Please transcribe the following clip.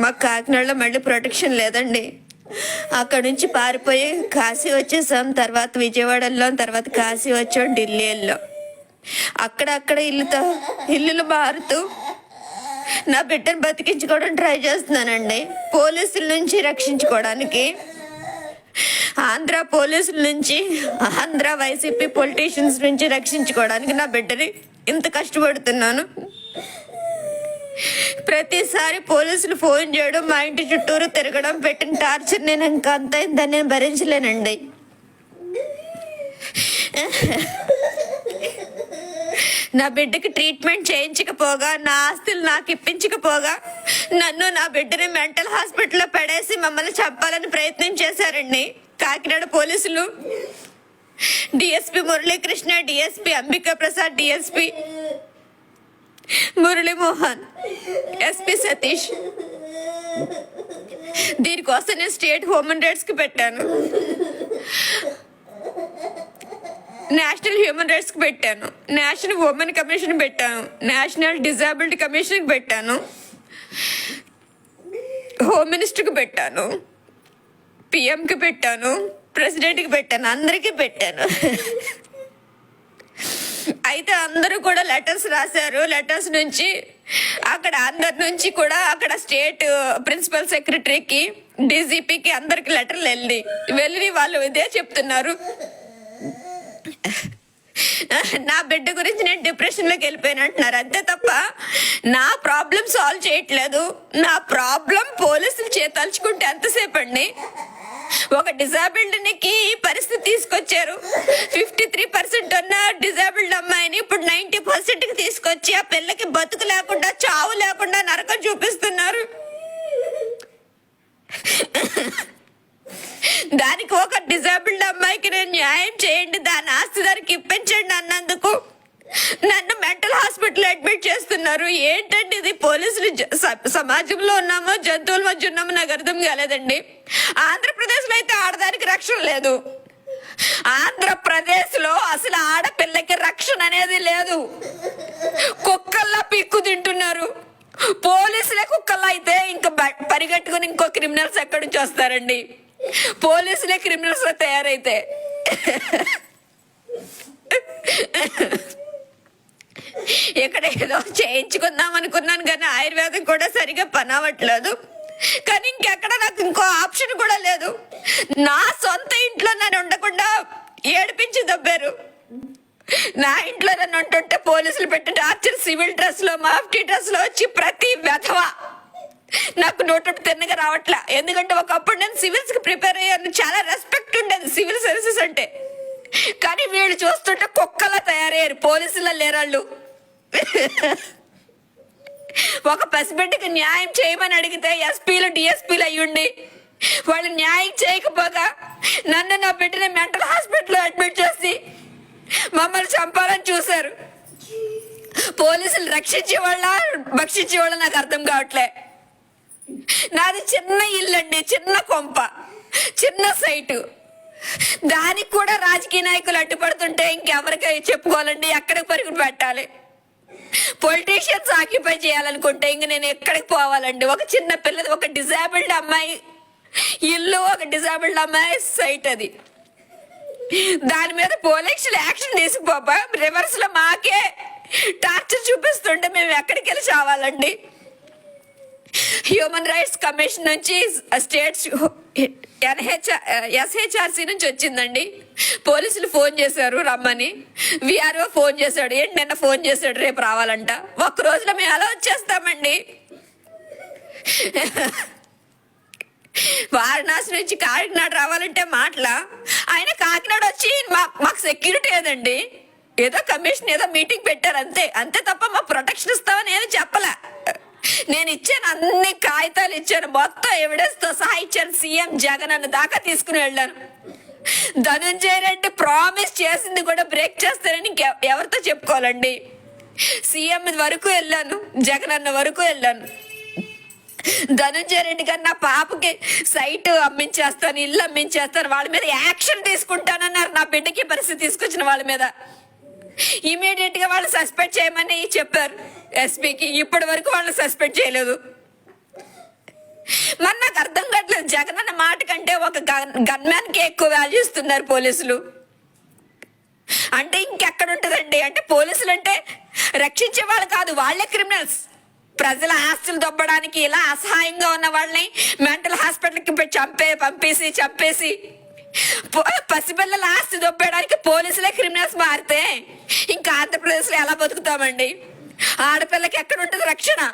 మాకు కాకినాడలో మళ్ళీ ప్రొటెక్షన్ లేదండి. అక్కడ నుంచి పారిపోయి కాశీ వచ్చేసాం తర్వాత విజయవాడలో తర్వాత కాశీ వచ్చాం ఢిల్లీ వెళ్ళాం అక్కడక్కడ ఇల్లుతో ఇల్లులు మారుతూ నా బిడ్డను బతికించుకోవడం ట్రై చేస్తున్నానండి. పోలీసుల నుంచి రక్షించుకోవడానికి. ఆంధ్ర పోలీసుల నుంచి ఆంధ్ర వైసీపీ పొలిటీషియన్స్ నుంచి రక్షించుకోవడానికి నా బిడ్డని ఇంత కష్టపడుతున్నాను. ప్రతిసారి పోలీసులు ఫోన్ చేయడం మా ఇంటి చుట్టూరు తిరగడం పెట్టిన టార్చర్ నేను ఇంకా అంత దాన్ని నేను భరించలేనండి. నా బిడ్డకి ట్రీట్మెంట్ చేయించకపోగా నా ఆస్తులు నాకు ఇప్పించకపోగా నన్ను నా బిడ్డని మెంటల్ హాస్పిటల్లో పడేసి మమ్మల్ని చంపాలని ప్రయత్నం చేశారండి. కాకినాడ పోలీసులు DSP Muralikrishna DSP Ambika Prasad DSP Muralimohan. SP Satish దీనికోసం నేను స్టేట్ హ్యూమన్ రైట్స్కి పెట్టాను. నేషనల్ హ్యూమన్ రైట్స్కి పెట్టాను. నేషనల్ ఉమెన్ కమిషన్ పెట్టాను. నేషనల్ డిజాబిలిటీ కమిషన్కి పెట్టాను. హోమ్ మినిస్టర్కి పెట్టాను. పిఎంకి పెట్టాను. ప్రెసిడెంట్కి పెట్టాను. అందరికీ పెట్టాను. అయితే అందరూ కూడా లెటర్స్ రాశారు. లెటర్స్ నుంచి అక్కడ అందరి నుంచి కూడా అక్కడ స్టేట్ ప్రిన్సిపల్ సెక్రటరీకి డీజీపీకి అందరికి లెటర్లు వెళ్ళి వెళ్ళి వాళ్ళు ఇదే చెప్తున్నారు. నా బిడ్డ గురించి నేను డిప్రెషన్లోకి వెళ్ళిపోయాను అంటున్నారు. అంతే తప్ప నా ప్రాబ్లం సాల్వ్ చేయట్లేదు. నా ప్రాబ్లం పోలీసులు చేతలుచుకుంటే ఎంతసేపు అండి? ఒక డిజాబిలిటీకి ఈ పరిస్థితి తీసుకొచ్చారు. ఫిఫ్టీ త్రీ పర్సెంట్ ఉన్న డిజాబిల్డ్ అమ్మాయిని ఇప్పుడు నైన్టీ పర్సెంట్కి తీసుకొచ్చి ఆ పిల్లకి బతుకు లేకుండా చావు లేకుండా నరకం చూపిస్తున్నారు. దానికి ఒక డిజాబిల్డ్ అమ్మాయికి నేను న్యాయం చేయండి దాని ఆస్తి దానికి ఇప్పించండి అన్నందుకు. నన్ను మెంటల్ హాస్పిటల్ అడ్మిట్ చేస్తున్నారు. ఏంటంటే ఇది పోలీసులు సమాజంలో ఉన్నామో జంతువుల మధ్య ఉన్నామో నాకు అర్థం కాలేదండి. ఆంధ్రప్రదేశ్లో అయితే ఆడదానికి రక్షణ లేదు. ఆంధ్రప్రదేశ్లో అసలు ఆడపిల్లకి రక్షణ అనేది లేదు. కుక్కల్లా పిక్కు తింటున్నారు. పోలీసులే కుక్కల్లా అయితే ఇంకా పరిగెట్టుకుని ఇంకో క్రిమినల్స్ ఎక్కడి నుంచి వస్తారండి? పోలీసులే క్రిమినల్స్ తయారైతే. ఇక్కడ ఏదో చేయించుకుందాం అనుకున్నాను కానీ ఆయుర్వేదం కూడా సరిగా పని అవ్వట్లేదు కానీ ఇంకెక్కడ నాకు ఇంకో ఆప్షన్ కూడా లేదు. నా సొంత ఇంట్లో నన్ను ఉండకుండా ఏడిపించి దబ్బారు. నా ఇంట్లో నన్ను ఉంటుంటే పోలీసులు పెట్టి టార్చర్ సివిల్ డ్రెస్లో మాఫ్టీ డ్రెస్లో వచ్చి ప్రతి వెధవ నాకు నోటు తిన్నగా రావట్లా. ఎందుకంటే ఒకప్పుడు నేను సివిల్స్కి ప్రిపేర్ అయ్యాను. చాలా రెస్పెక్ట్ ఉండేది. సివిల్ సర్వీసెస్ అంటే. కానీ వీళ్ళు చూస్తుంటే కుక్కలా తయారయ్యారు. పోలీసుల లేరాళ్ళు. ఒక పసిబిడ్డకి న్యాయం చేయమని అడిగితే ఎస్పీలు డిఎస్పీలు అయ్యుండి వాళ్ళు న్యాయం చేయకపోగా నన్ను నా బిడ్డని మెంటల్ హాస్పిటల్లో అడ్మిట్ చేసి మమ్మల్ని చంపాలని చూశారు. పోలీసులు రక్షించే వాళ్ళ భక్షించే వాళ్ళ నాకు అర్థం కావట్లే. నాది చిన్న ఇల్లు అండి చిన్న కొంప చిన్న సైటు. దానికి కూడా రాజకీయ నాయకులు అడ్డుపడుతుంటే ఇంకెవరికి చెప్పుకోవాలండి? ఎక్కడికి పరుగులు పెట్టాలి. పొలిటీషియన్స్ ఆక్యుపై చేయాలనుకుంటే ఇంక నేను ఎక్కడికి పోవాలండి? ఒక చిన్న పిల్లది ఒక డిజాబిల్డ్ అమ్మాయి ఇల్లు ఒక డిజాబిల్డ్ అమ్మాయి సైట్ అది. దాని మీద పోలీసులు యాక్షన్ తీసుకుపోబా రివర్స్లో మాకే టార్చర్ చూపిస్తుంటే మేము ఎక్కడికి వెళ్ళి చావాలండి? హ్యూమన్ రైట్స్ కమిషన్ నుంచి uh, స్టేట్స్ ఎన్హెచ్ ఎస్హెచ్ఆర్సీ నుంచి వచ్చిందండి. పోలీసులు ఫోన్ చేశారు రమ్మని. విఆర్ఓ ఫోన్ చేశాడు ఏంటి నిన్న ఫోన్ చేశాడు రేపు రావాలంట. ఒక్క రోజులో మేము ఎలా వచ్చేస్తామండి? వారణాసి నుంచి కాకినాడ రావాలంటే మాటల? ఆయన కాకినాడ వచ్చి మాకు సెక్యూరిటీ ఏదండి? ఏదో కమిషన్ ఏదో మీటింగ్ పెట్టారు అంతే. అంతే తప్ప మా ప్రొటెక్షన్ ఇస్తామని ఏమి చెప్ప నేను ఇచ్చాను అన్ని కాగితాలు ఇచ్చాను. మొత్తం ఎవిడెన్స్తో సహా ఇచ్చాను. సీఎం జగన్ అన్న దాకా తీసుకుని వెళ్ళాను. ధనంజయ రెడ్డి ప్రామిస్ చేసింది కూడా బ్రేక్ చేస్తారని ఎవరితో చెప్పుకోవాలండి? సీఎం వరకు వెళ్ళాను. జగన్ అన్న వరకు వెళ్ళాను. ధనంజయ రెడ్డి గారు నా పాపకి సైట్ అమ్మించేస్తాను ఇల్లు అమ్మించేస్తాను వాళ్ళ మీద యాక్షన్ తీసుకుంటానన్నారు నా బిడ్డకి పరిస్థితి తీసుకొచ్చిన వాళ్ళ మీద. ఇమీడియట్గా వాళ్ళు సస్పెండ్ చేయమని చెప్పారు. ఎస్పీకి ఇప్పటి వరకు వాళ్ళు సస్పెండ్ చేయలేదు. మరి నాకు అర్థం కావట్లేదు. జగన్ అన్న మాట కంటే ఒక గన్ మ్యాన్కి ఎక్కువ వాల్యూ ఇస్తున్నారు పోలీసులు. అంటే ఇంకెక్కడ ఉంటదండి? అంటే పోలీసులు అంటే రక్షించే వాళ్ళు కాదు వాళ్ళే క్రిమినల్స్ ప్రజల ఆస్తులు దొబ్బడానికి ఇలా అసహాయంగా ఉన్న వాళ్ళని మెంటల్ హాస్పిటల్కి చంపే పంపేసి చంపేసి పసిపిల్లల ఆస్తి దొబ్బేయడానికి పోలీసులే క్రిమినల్స్ మారితే ఇంకా ఆంధ్రప్రదేశ్లో ఎలా బతుకుతామండి? ఆడపిల్లకి ఎక్కడ ఉంటుంది రక్షణ?